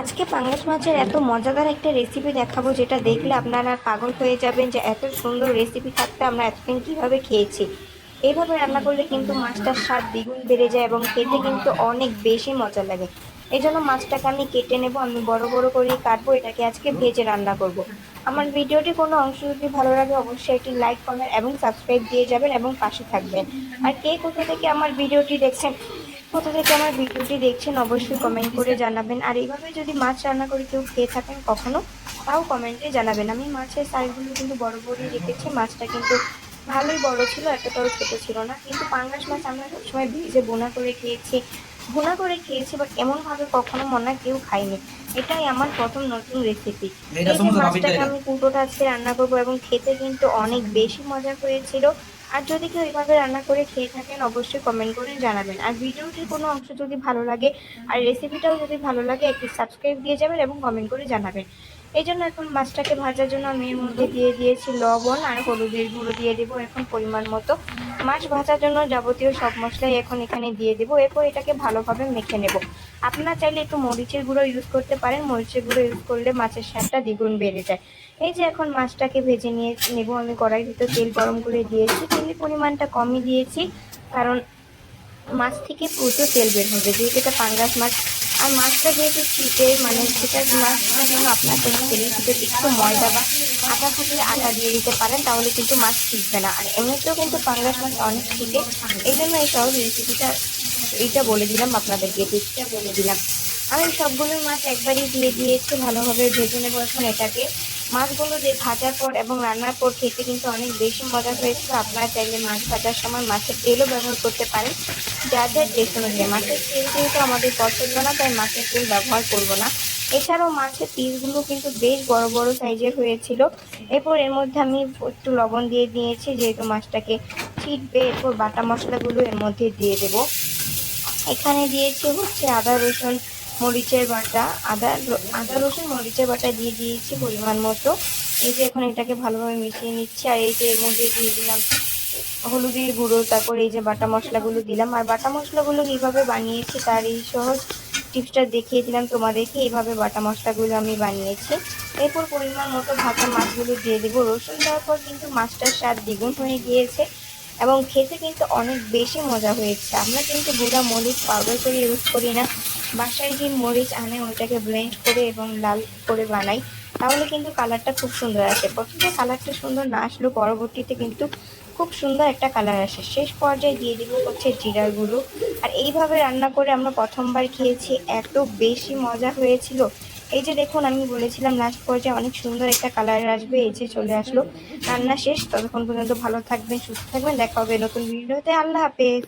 আজকে পাঙ্গাস মাছের এত মজাদার একটা রেসিপি দেখাবো, যেটা দেখলে আপনারা পাগল হয়ে যাবেন যে এত সুন্দর রেসিপি থাকতে আমরা এতদিন কীভাবে খেয়েছি। এইভাবে রান্না করলে কিন্তু মাছটার স্বাদ দ্বিগুণ বেড়ে যায় এবং খেতে কিন্তু অনেক বেশি মজা লাগে। এই জন্য মাছটাকে আমি কেটে নেব, আমি বড় বড় করে কাটবো, এটাকে আজকে ভেজে রান্না করব। আমার ভিডিওটি কোনো অংশ যদি ভালো লাগে, অবশ্যই একটি লাইক কমেন্ট এবং সাবস্ক্রাইব দিয়ে যাবেন এবং পাশে থাকবেন। আর কে কোথা থেকে আমার ভিডিওটি দেখছেন কোথা থেকে আমার ভিডিওটি দেখছেন অবশ্যই কমেন্ট করে জানাবেন। আর এইভাবে যদি মাছ রান্না করে কেউ খেয়ে থাকেন কখনো তাও কমেন্টে জানাবেন। আমি মাছের সাইজগুলো কিন্তু বড় বড়ই রেখেছি মাছটা কিন্তু ভালোই বড় ছিল এতটাও ছোট ছিল না। কিন্তু পাঙ্গাস মাছ আমরা সবসময় ভেজে বোনা করে খেয়েছি। ভুনা করে খেয়েছি বাট এমনভাবে কখনো মনে হয় কেউ খাইনি এটাই আমার প্রথম নতুন রেসিপি এই যে মাছটাকে আমি কুটোটা আজকে রান্না করব এবং খেতে কিন্তু অনেক বেশি মজা হয়েছিল। আর যদি কেউ এভাবে রান্না করে খেয়ে থাকেন, অবশ্যই কমেন্ট করে জানাবেন। আর ভিডিওটির কোনো অংশ যদি ভালো লাগে, আর রেসিপিটাও যদি ভালো লাগে, একটি সাবস্ক্রাইব দিয়ে যাবেন এবং কমেন্ট করে জানাবেন। এই জন্য এখন মাছটাকে ভাজার জন্য আমি এর মধ্যে দিয়ে দিয়েছি লবণ আর হলুদের গুঁড়ো দিয়ে দেবো এখন পরিমাণ মতো। মাছ ভাজার জন্য যাবতীয় সব মশলাই এখন এখানে দিয়ে দেবো। এরপর এটাকে ভালোভাবে মেখে নেব। আপনারা চাইলে একটু মরিচের গুঁড়ো ইউজ করতে পারেন। মরিচের গুঁড়ো ইউজ করলে মাছের স্বাদটা দ্বিগুণ বেড়ে যায়। এই যে এখন মাছটাকে ভেজে নিয়ে নেব। আমি কড়াই ভিতর তেল গরম করে দিয়েছি। তেলের পরিমাণটা কমই দিয়েছি, কারণ মাছ থেকে প্রচুর তেল বের হবে। যেহেতু এটা পাঙ্গাস মাছ আর মাছটা যেহেতু চিটে মানে সেটা মাছটা জন্য আপনার কোনো তেলের ভিতরে একটু ময়দা বা আটা থাকলে আটা দিয়ে দিতে পারেন, তাহলে কিন্তু মাছ শিখবে না। আর এমনিতেও কিন্তু পাঙ্গাস মাছ অনেক শিখে এই জন্য এই সহজ রেসিপিটা, এইটা বলে দিলাম আপনাদেরকে রেসিপিটা বলে দিলাম। আমি সবগুলোই মাছ একবারই দিয়ে দিয়ে একটু ভালোভাবে ভেজে নেব এখন এটাকে। মাছগুলো দিয়ে ভাজার পর এবং রান্নার পর খেতে কিন্তু অনেক বেশি মজা হয়েছিল। আপনারা চাইলে মাছ ভাজার সময় মাছের তেলও ব্যবহার করতে পারেন। যার যার টেস্ট অনুযায়ী মাছের তেল কিন্তু আমাদের পছন্দ না, তাই মাছের তেল ব্যবহার করব না। এছাড়াও মাছের পিসগুলো কিন্তু বেশ বড় বড় সাইজের হয়েছিল। এরপর এর মধ্যে আমি একটু লবণ দিয়ে দিয়েছি যেহেতু মাছটাকে ছিটবে। এরপর বাটা মশলাগুলো এর মধ্যে দিয়ে দেব। এখানে দিয়েছি হচ্ছে আদা, রসুন মরিচের বাটা, আদা আদা, রসুন মরিচের বাটা দিয়ে দিয়েছি পরিমাণ মতো। এই যে এখন এটাকে ভালোভাবে মিশিয়ে নিচ্ছি, আর এই যে এর মধ্যে দিয়ে দিলাম হলুদের গুঁড়ো, তারপর এই যে বাটা মশলাগুলো দিলাম। আর বাটা মশলাগুলো কীভাবে বানিয়েছি তার এই সহজ টিপসটা দেখিয়ে দিলাম তোমাদেরকে। এইভাবে বাটা মশলাগুলো আমি বানিয়েছি। এরপর পরিমাণ মতো ভাজা মাছগুলো দিয়ে দেবো। রসুন দেওয়ার পর কিন্তু মাছটার স্বাদ দ্বিগুণ হয়ে গিয়েছে এবং খেতে কিন্তু অনেক বেশি মজা হয়েছে। আমরা কিন্তু গুঁড়া মরিচ পাউডার করে ইউজ করি না। বাসায় যে মরিচ আনে, ওইটাকে ব্লেন্ড করে এবং লাল করে বানাই, তাহলে কিন্তু কালারটা খুব সুন্দর আসে। প্রথমে কালারটা সুন্দর না আসলেও পরবর্তীতে কিন্তু খুব সুন্দর একটা কালার আসে। শেষ পর্যায়ে দিয়ে দিব হচ্ছে জিরার গুঁড়ো। আর এইভাবে রান্না করে আমরা প্রথমবার খেয়েছি, এত বেশি মজা হয়েছিল। এই যে দেখুন, আমি বলেছিলাম লাস্ট পর্যায়ে অনেক সুন্দর একটা কালার আসবে, এই যে চলে আসলো। রান্না শেষ, ততক্ষণ পর্যন্ত ভালো থাকবেন, সুস্থ থাকবেন, দেখা হবে নতুন ভিডিওতে। আল্লাহ হাফেজ।